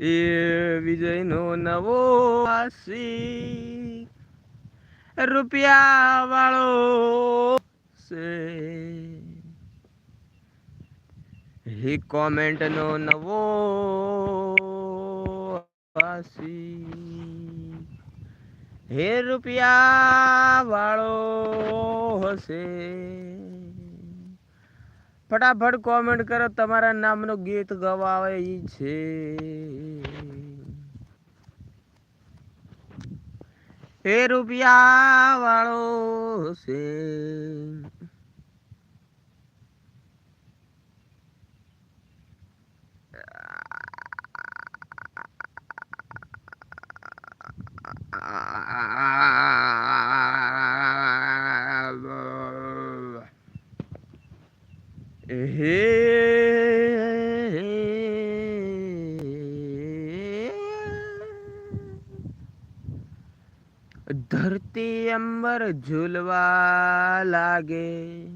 એ વિજયનો નવો વાસી રૂપિયા વાળો છે. હી કોમેન્ટ નો નવો વાસી હે રૂપિયા વાળો હશે. ફટાફટ કોમેન્ટ કરો તમારા નામનું ગીત ગવાવે ઈ છે. એ રૂપિયા વાળો છે. ધરતી અંબર ઝૂલવા લાગે.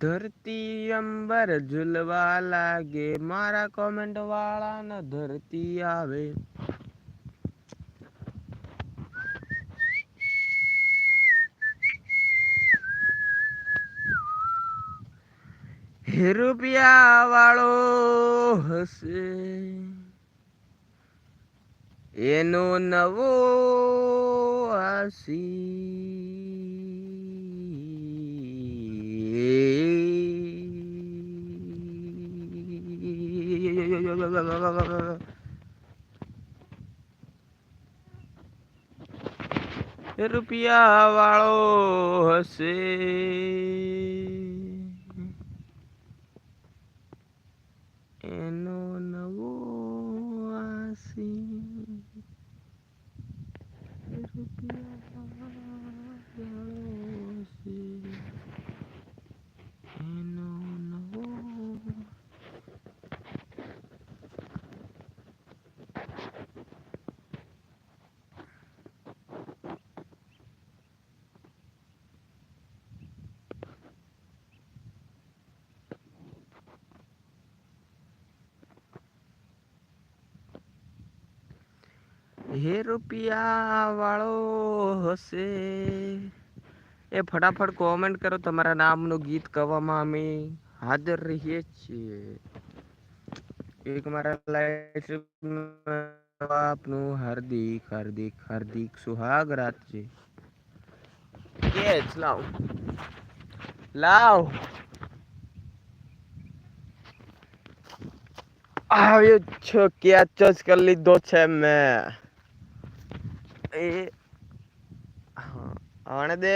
ધરતી અંબર ઝૂલવા લાગે. મારા કોમેન્ટ વાળા ધરતી આવે. રૂપિયા વાળો હશે. એનો નવો આસી રૂપિયા વાળો હશે. એનો નવો આસી રૂપિયા વાળો હશે એનો નવો હે રૂપિયા વાળો હશે. એ ફટાફટ કોમેન્ટ કરો તમારા નામનું ગીત કવામાં અમે હાજર રહીએ છીએ. એક મારા લાઈવ આપનું હાર્દિક હાર્દિક હાર્દિક સુહાગ રાતજી. કેચ લાવ. લાવ. આવ્યો છો કેચ જ કરી લીધો છે મેં. એ આણે દે.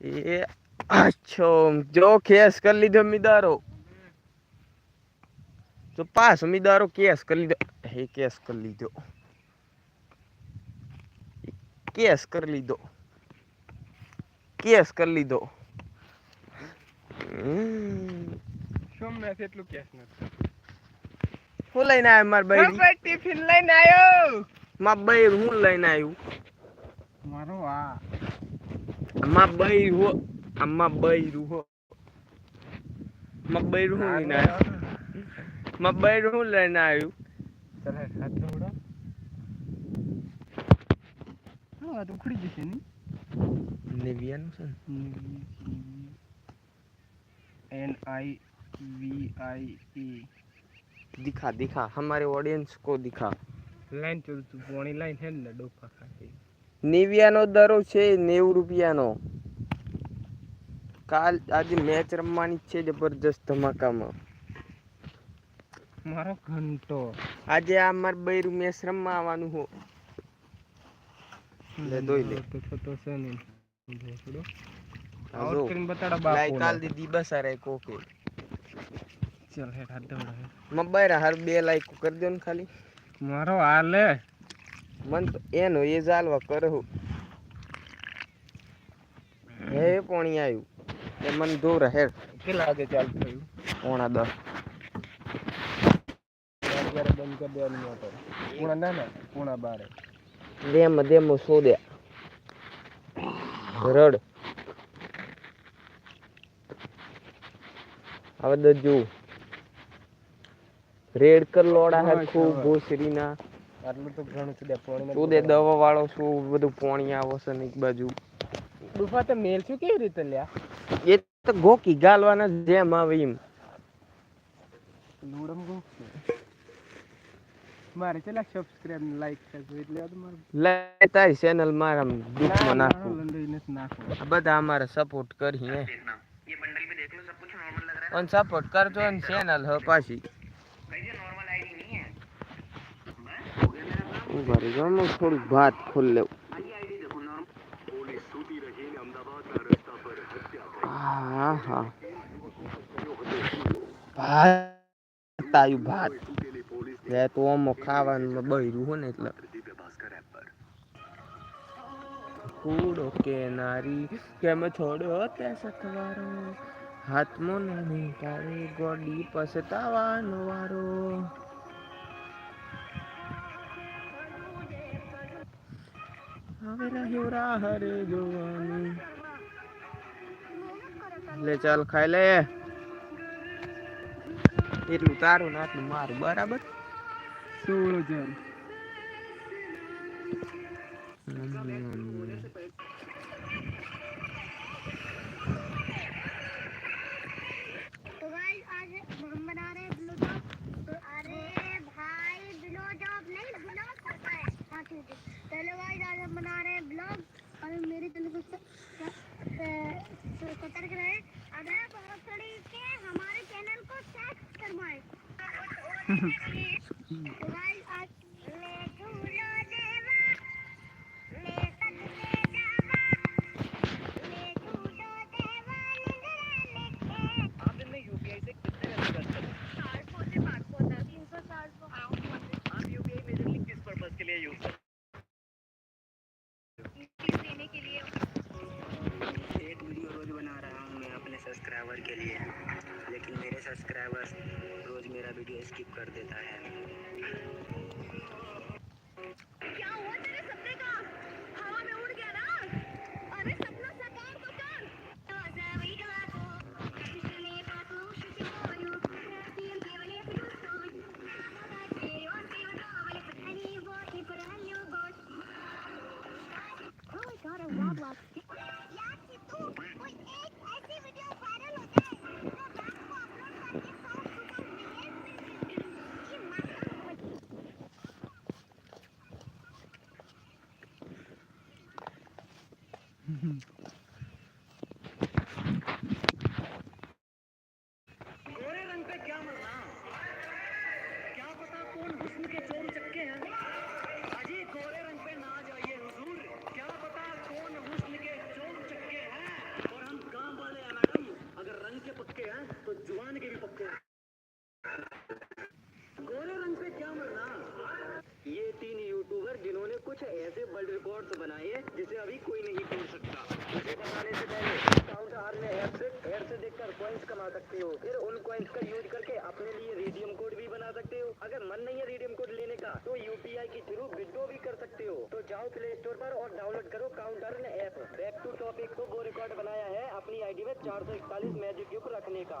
એ અચ્છો જો કેસ કરી લીધો મિદારો. જો પાસ મિદારો કેસ કરી લીધો. હે કેસ કરી લીધો. કેસ કરી લીધો. કેસ કરી લીધો. મેં એટલું કેસ નથી. હું લઈને આવ્યો માર ભાઈ ટિફિન લઈને આવ્યો. માર બૈર હું લઈને આવ્યું મારો આ માં બૈર હો આમાં બૈર હો માં બૈર હું લઈને આવ્યો માં બૈર હું લઈને આવ્યું ચાલ હેડ હાથ દોડો હા તો ઉખડી જશે ને નેવિયાનું છે ને एन आई वी आई ई दिखा दिखा हमारे ऑडियंस को दिखा લાઈન ચોરતું પોણી લાઈન હે ને ડોફા ખાતી. નેવિયાનો દરો છે નેવું રૂપિયાનો. કાલ આજે મેચ રમવાની છે જબરજસ્ત ધમાકામાં. મારો ઘંટો. આજે આ માર બૈરુ મેચ રમવા આવવાનું હો. લે દોઈ લે. તો તો છે ને આઉટ કરીને બતાડા બાપો લાઈ કાલ દીદી બસ અરે કોકે ચલ હેઠા દોડ મબાઈ હર બે લાઈક કરી દો ને ખાલી. મારો હાલે મન એનો એ જાલવા કરું હે પાણી આવ્યું એ મન દૂર હે કેટલા વાગે ચાલુ થયું? પોણા દસ. અત્યારે બંધ કરી દેવાની મોટર. પૂણા ના ના પૂણા બારે. દેમ દેમ સોદે. રડ. હવે દજુ. રેડ કર લોડા હે ખૂબ. ભોસરીના આટલું તો ઘણું છે પાણી તું દે દવા વાળો શું બધું પોણી આવો છે ને એક બાજુ. દુફા તો મેલ છું કેવી રીતે લ્યા? એ તો ગોકી ગાલવાના જેમ આવે એમ. લુડમ ગો મારે ચલા સબસ્ક્રાઇબ લાઈક કરજો એટલે આ તો લાઈક તારી ચેનલ મારા દુઃખમાં નાખું. નાખો. બધા અમારે સપોર્ટ કરી હે. અને સપોર્ટ કરજો सपोर्ट ચેનલ जो चैनल हो રહી જાઓ, હું થોડુંક ભાત ખોલ લેવું. હા ભાત આયુ ભાત. રે તો ખાવાનું બૈરું હો ને એટલે. કૂડો કે નારી કેમ છોડ્યો તે સથવારો હાથમાં નાની તારી ગોડી પસતાવાનો વારો. રહ્યો રાહ રે જોવાની લે ચાલ ખાઈ લે. એટલું તારું ને આટલું મારું, બરાબર? સોળ હજાર. सब्सक्राइबर के लिए लेकिन मेरे सब्सक्राइबर रोज मेरा वीडियो स्किप कर देता है कौन हुस्न के चोर चक्के हैं अजी गोरे रंग पे ना जाइए हुजूर क्या पता कौन हुस्न के चोर चक्के हैं और हम गाँव वाले हैं अगर रंग के पक्के हैं तो ज़ुबान के भी पक्के हैं गोरे रंग पे क्या मरना ये तीन यूट्यूबर जिन्होंने कुछ ऐसे वर्ल्ड रिकॉर्ड्स बनाए जिसे अभी कोई नहीं तोड़ सकता इसे बनाने से पहले काउंट हार एड से एड से देखकर कॉइन्स कमा सकते हो। फिर उन कॉइन्स का यूज़ करके अपने लिए रिडीम कोड अगर मन नहीं है रिडीम कोड लेने का तो यूपीआई के थ्रू विद्रो भी कर सकते हो। तो जाओ प्ले स्टोर आरोप और डाउनलोड करो counter app back to topic को वो रिकॉर्ड बनाया है अपनी आई डी में चार सौ इकतालीस मैजिक क्यूब रखने का।